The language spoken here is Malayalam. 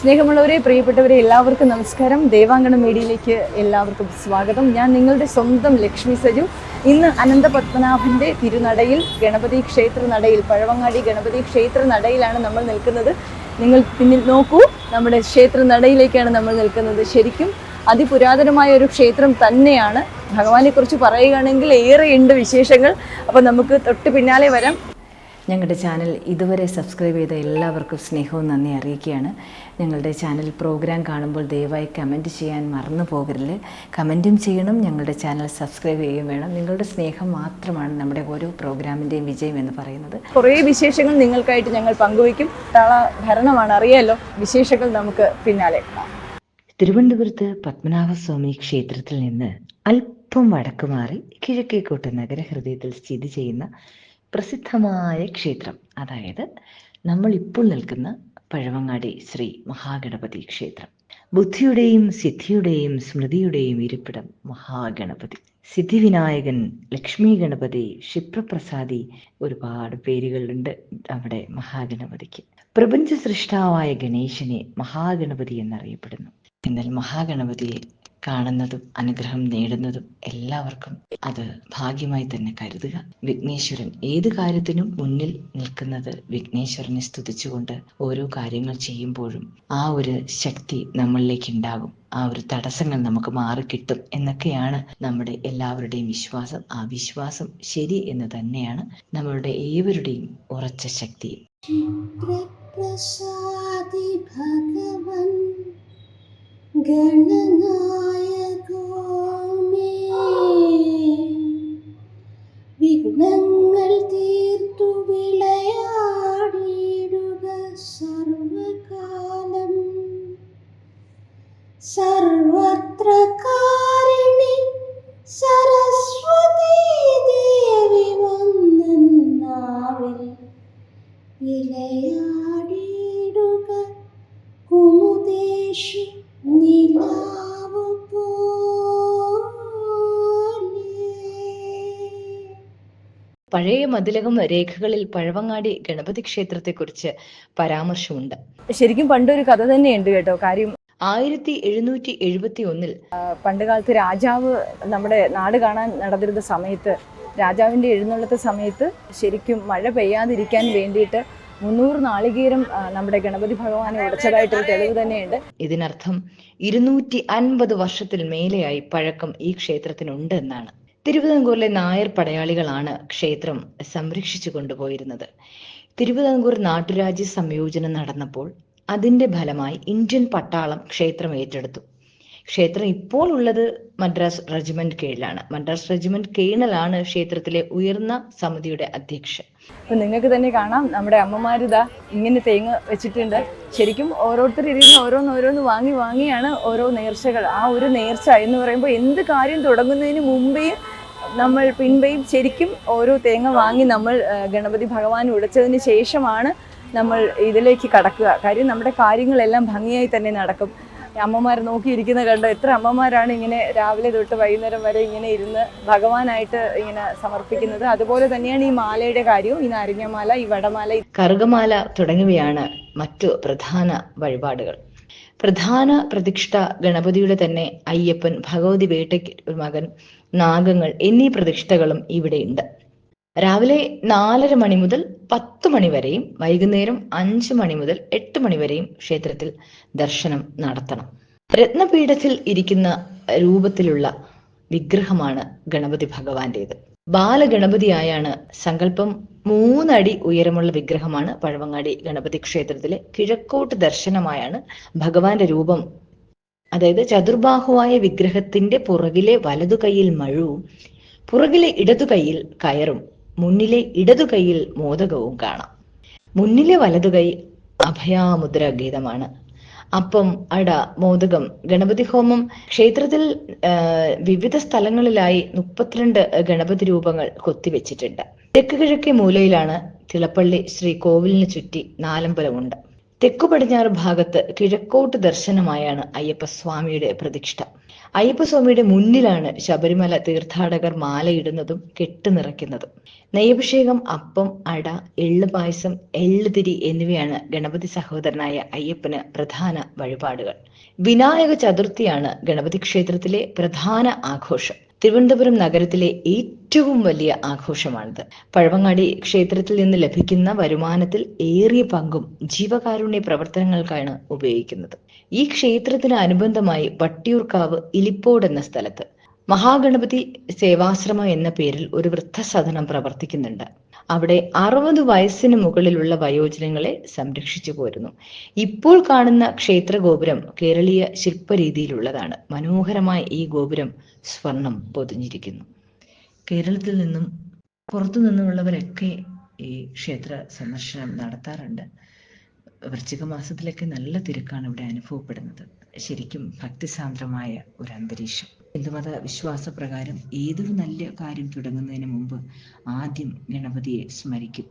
സ്നേഹമുള്ളവരെ പ്രിയപ്പെട്ടവരെ എല്ലാവർക്കും നമസ്കാരം. ദേവാങ്കണം മേഡിയിലേക്ക് എല്ലാവർക്കും സ്വാഗതം. ഞാൻ നിങ്ങളുടെ സ്വന്തം ലക്ഷ്മി സജു. ഇന്ന് അനന്ത പത്മനാഭന്റെ തിരുനടയിൽ ഗണപതി ക്ഷേത്ര നടയിൽ പഴവങ്ങാടി ഗണപതി ക്ഷേത്ര നടയിലാണ് നമ്മൾ നിൽക്കുന്നത്. നിങ്ങൾ പിന്നിൽ നോക്കൂ നമ്മുടെ ക്ഷേത്ര നടയിലേക്കാണ് നമ്മൾ നിൽക്കുന്നത്. ശരിക്കും അതിപുരാതനമായ ഒരു ക്ഷേത്രം തന്നെയാണ്. ഭഗവാനെക്കുറിച്ച് പറയുകയാണെങ്കിൽ ഏറെയുണ്ട് വിശേഷങ്ങൾ. അപ്പോൾ നമുക്ക് തൊട്ട് പിന്നാലെ വരാം. ഞങ്ങളുടെ ചാനൽ ഇതുവരെ സബ്സ്ക്രൈബ് ചെയ്ത എല്ലാവർക്കും സ്നേഹവും നന്ദി അറിയിക്കുകയാണ്. ഞങ്ങളുടെ ചാനൽ പ്രോഗ്രാം കാണുമ്പോൾ ദയവായി കമന്റ് ചെയ്യാൻ മറന്നു പോകരുത്. കമന്റും ചെയ്യണം ഞങ്ങളുടെ ചാനൽ സബ്സ്ക്രൈബ് ചെയ്യുകയും വേണം. നിങ്ങളുടെ സ്നേഹം മാത്രമാണ് നമ്മുടെ ഓരോ പ്രോഗ്രാമിന്റെയും വിജയം എന്ന് പറയുന്നത്. കുറേ വിശേഷങ്ങൾ നിങ്ങൾക്കായിട്ട് ഞങ്ങൾ പങ്കുവയ്ക്കും. താള ഭരണമാണ് അറിയാലോ. വിശേഷങ്ങൾ നമുക്ക് പിന്നാലെ കാണാം. തിരുവനന്തപുരത്ത് പത്മനാഭസ്വാമി ക്ഷേത്രത്തിൽ നിന്ന് അല്പം വടക്കുമാറി കിഴക്കേക്കോട്ട നഗരഹൃദയത്തിൽ സ്ഥിതി ചെയ്യുന്ന പ്രസിദ്ധമായ ക്ഷേത്രം. അതായത് നമ്മൾ ഇപ്പോൾ നിൽക്കുന്ന പഴവങ്ങാടി ശ്രീ മഹാഗണപതി ക്ഷേത്രം. ബുദ്ധിയുടെയും സിദ്ധിയുടെയും സ്മൃതിയുടെയും ഇരിപ്പിടം മഹാഗണപതി. സിദ്ധിവിനായകൻ ലക്ഷ്മി ഗണപതി ക്ഷിപ്രപ്രസാദി ഒരുപാട് പേരുകളുണ്ട് അവിടെ മഹാഗണപതിക്ക്. പ്രപഞ്ച സൃഷ്ടാവായ ഗണേശനെ മഹാഗണപതി എന്നറിയപ്പെടുന്നു. എന്നാൽ മഹാഗണപതിയെ കാണുന്നതും അനുഗ്രഹം നേടുന്നതും എല്ലാവർക്കും അത് ഭാഗ്യമായി തന്നെ കരുതുക. വിഘ്നേശ്വരൻ ഏത് കാര്യത്തിനും മുന്നിൽ നിൽക്കുന്നത് വിഘ്നേശ്വരനെ സ്തുതിച്ചുകൊണ്ട് ഓരോ കാര്യങ്ങൾ ചെയ്യുമ്പോഴും ആ ഒരു ശക്തി നമ്മളിലേക്ക് ഉണ്ടാകും. ആ ഒരു തടസ്സങ്ങൾ നമുക്ക് മാറിക്കിട്ടും എന്നൊക്കെയാണ് നമ്മുടെ എല്ലാവരുടെയും വിശ്വാസം. ആ വിശ്വാസം ശരി എന്ന് തന്നെയാണ് നമ്മളുടെ ഏവരുടെയും ഉറച്ച ശക്തി. ഭഗവൻ. ഗണനായകോമേ. വിഘ്നങ്ങൾ തീർത്തു വിളയാടിയിടുക സർവകാലം. സർവത്ര കാരിണി സരസ്വതി ദേവി വന്നാവിൽ വിളയാ പഴയ മതിലകം രേഖകളിൽ പഴവങ്ങാടി ഗണപതി ക്ഷേത്രത്തെക്കുറിച്ച് പരാമർശമുണ്ട്. ശരിക്കും പണ്ടൊരു കഥ തന്നെയുണ്ട് കേട്ടോ. കാര്യം ആയിരത്തി എഴുന്നൂറ്റി എഴുപത്തി ഒന്നിൽ പണ്ടുകാലത്ത് രാജാവ് നമ്മുടെ നാട് കാണാൻ നടന്നിരുന്ന സമയത്ത് രാജാവിന്റെ എഴുന്നള്ളത്ത സമയത്ത് ശരിക്കും മഴ പെയ്യാതിരിക്കാൻ വേണ്ടിയിട്ട് മുന്നൂറ് നാളികേരം നമ്മുടെ ഗണപതി ഭഗവാനെ ഉടച്ചതായിട്ടൊരു തെളിവ് തന്നെയുണ്ട്. ഇതിനർത്ഥം ഇരുന്നൂറ്റി അൻപത് വർഷത്തിൽ മേലെയായി പഴക്കം ഈ ക്ഷേത്രത്തിനുണ്ട് എന്നാണ് തിരുവിതാംകൂറിലെ നായർ പടയാളികളാണ് ക്ഷേത്രം സംരക്ഷിച്ചു കൊണ്ടുപോയിരുന്നത്. തിരുവിതാംകൂർ നാട്ടുരാജ്യ സംയോജനം നടന്നപ്പോൾ അതിന്റെ ഫലമായി ഇന്ത്യൻ പട്ടാളം ക്ഷേത്രം ഏറ്റെടുത്തു. ക്ഷേത്രം ഇപ്പോൾ ഉള്ളത് മദ്രാസ് റെജിമെന്റ് കീഴിലാണ്. മദ്രാസ് റെജിമെന്റ് കീഴിലാണ് ക്ഷേത്രത്തിലെ ഉയർന്ന സമിതിയുടെ അധ്യക്ഷൻ. അപ്പൊ നിങ്ങൾക്ക് തന്നെ കാണാം. നമ്മുടെ അമ്മമാരിതാ ഇങ്ങനെ തേങ്ങ വെച്ചിട്ടുണ്ട്. ശരിക്കും ഓരോരുത്തർ ഇരുന്ന് ഓരോന്ന് ഓരോന്ന് വാങ്ങി വാങ്ങിയാണ് ഓരോ നേർച്ചകൾ. ആ ഒരു നേർച്ച എന്ന് പറയുമ്പോൾ എന്ത് കാര്യം തുടങ്ങുന്നതിന് മുമ്പേയും നമ്മൾ പിൻവയും ശരിക്കും ഓരോ തേങ്ങ വാങ്ങി നമ്മൾ ഗണപതി ഭഗവാൻ ഉടച്ചതിന് ശേഷമാണ് നമ്മൾ ഇതിലേക്ക് കടക്കുക. കാര്യം നമ്മുടെ കാര്യങ്ങളെല്ലാം ഭംഗിയായി തന്നെ നടക്കും. അമ്മമാർ നോക്കിയിരിക്കുന്ന കണ്ടോ എത്ര അമ്മമാരാണ് ഇങ്ങനെ രാവിലെ തൊട്ട് വൈകുന്നേരം വരെ ഇങ്ങനെ ഇരുന്ന് ഭഗവാനായിട്ട് ഇങ്ങനെ സമർപ്പിക്കുന്നത്. അതുപോലെ തന്നെയാണ് ഈ മാലയുടെ കാര്യവും. ഈ നാരങ്ങമാല ഈ വടമാല കറുകമാല തുടങ്ങിയവയാണ് മറ്റു പ്രധാന വഴിപാടുകൾ. പ്രധാന പ്രതിഷ്ഠ ഗണപതിയുടെ തന്നെ അയ്യപ്പൻ ഭഗവതി വേട്ടയ്ക്ക് ഒരു മകൻ നാഗങ്ങൾ എന്നീ പ്രതിഷ്ഠകളും ഇവിടെയുണ്ട്. രാവിലെ നാലര മണി മുതൽ പത്ത് മണി വരെയും വൈകുന്നേരം അഞ്ച് മണി മുതൽ എട്ട് മണി വരെയും ക്ഷേത്രത്തിൽ ദർശനം നടത്തണം. രത്നപീഠത്തിൽ ഇരിക്കുന്ന രൂപത്തിലുള്ള വിഗ്രഹമാണ് ഗണപതി ഭഗവാന്റേത്. ബാലഗണപതിയായാണ് സങ്കല്പം. മൂന്നടി ഉയരമുള്ള വിഗ്രഹമാണ് പഴവങ്ങാടി ഗണപതി ക്ഷേത്രത്തിലെ കിഴക്കോട്ട് ദർശനമായാണ് ഭഗവാന്റെ രൂപം അതായത് ചതുർബാഹുവായ വിഗ്രഹത്തിന്റെ പുറകിലെ വലതു കൈയിൽ മഴുവും പുറകിലെ ഇടതു കൈയിൽ കയറും മുന്നിലെ ഇടതു കൈയിൽ മോദകവും കാണാം. മുന്നിലെ വലതു കൈ അഭയാമുദ്ര ഗീതമാണ്. അപ്പം അട മോദകം ഗണപതി ഹോമം ക്ഷേത്രത്തിൽ വിവിധ സ്ഥലങ്ങളിലായി മുപ്പത്തിരണ്ട് ഗണപതി രൂപങ്ങൾ കൊത്തിവെച്ചിട്ടുണ്ട്. തെക്ക് കിഴക്കേ മൂലയിലാണ് തിളപ്പള്ളി ശ്രീ കോവിലിന് ചുറ്റി നാലമ്പലമുണ്ട്. തെക്കു പടിഞ്ഞാറ് ഭാഗത്ത് കിഴക്കോട്ട് ദർശനമായാണ് അയ്യപ്പസ്വാമിയുടെ പ്രതിഷ്ഠ. അയ്യപ്പസ്വാമിയുടെ മുന്നിലാണ് ശബരിമല തീർത്ഥാടകർ മാലയിടുന്നതും കെട്ട് നിറയ്ക്കുന്നതും നെയ്യഭിഷേകം അപ്പം അട എള്ള് പായസം എള്ളുതിരി എന്നിവയാണ് ഗണപതി സഹോദരനായ അയ്യപ്പന് പ്രധാന വഴിപാടുകൾ. വിനായക ചതുർത്ഥിയാണ് ഗണപതി ക്ഷേത്രത്തിലെ പ്രധാന ആഘോഷം. തിരുവനന്തപുരം നഗരത്തിലെ ഏറ്റവും വലിയ ആഘോഷമാണിത്. പഴവങ്ങാടി ക്ഷേത്രത്തിൽ നിന്ന് ലഭിക്കുന്ന വരുമാനത്തിൽ ഏറിയ പങ്കും ജീവകാരുണ്യ പ്രവർത്തനങ്ങൾക്കാണ് ഉപയോഗിക്കുന്നത്. ഈ ക്ഷേത്രത്തിന് അനുബന്ധമായി വട്ടിയൂർക്കാവ് ഇലിപ്പോട് എന്ന സ്ഥലത്ത് മഹാഗണപതി സേവാശ്രമം എന്ന പേരിൽ ഒരു വൃദ്ധസദനം പ്രവർത്തിക്കുന്നുണ്ട്. അവിടെ അറുപത് വയസ്സിന് മുകളിലുള്ള വയോജനങ്ങളെ സംരക്ഷിച്ചു പോരുന്നു. ഇപ്പോൾ കാണുന്ന ക്ഷേത്ര ഗോപുരം കേരളീയ ശില്പരീതിയിലുള്ളതാണ്. മനോഹരമായ ഈ ഗോപുരം സ്വർണം പൊതിഞ്ഞിരിക്കുന്നു. കേരളത്തിൽ നിന്നും പുറത്തു നിന്നുമുള്ളവരൊക്കെ ഈ ക്ഷേത്ര സന്ദർശനം നടത്താറുണ്ട്. വൃശ്ചിക മാസത്തിലൊക്കെ നല്ല തിരക്കാണ് ഇവിടെ അനുഭവപ്പെടുന്നത്. ശരിക്കും ഭക്തിസാന്ദ്രമായ ഒരു അന്തരീക്ഷം. ഹിന്ദുമത വിശ്വാസപ്രകാരം ഏതൊരു നല്ല കാര്യം തുടങ്ങുന്നതിന് മുമ്പ് ആദ്യം ഗണപതിയെ സ്മരിക്കും.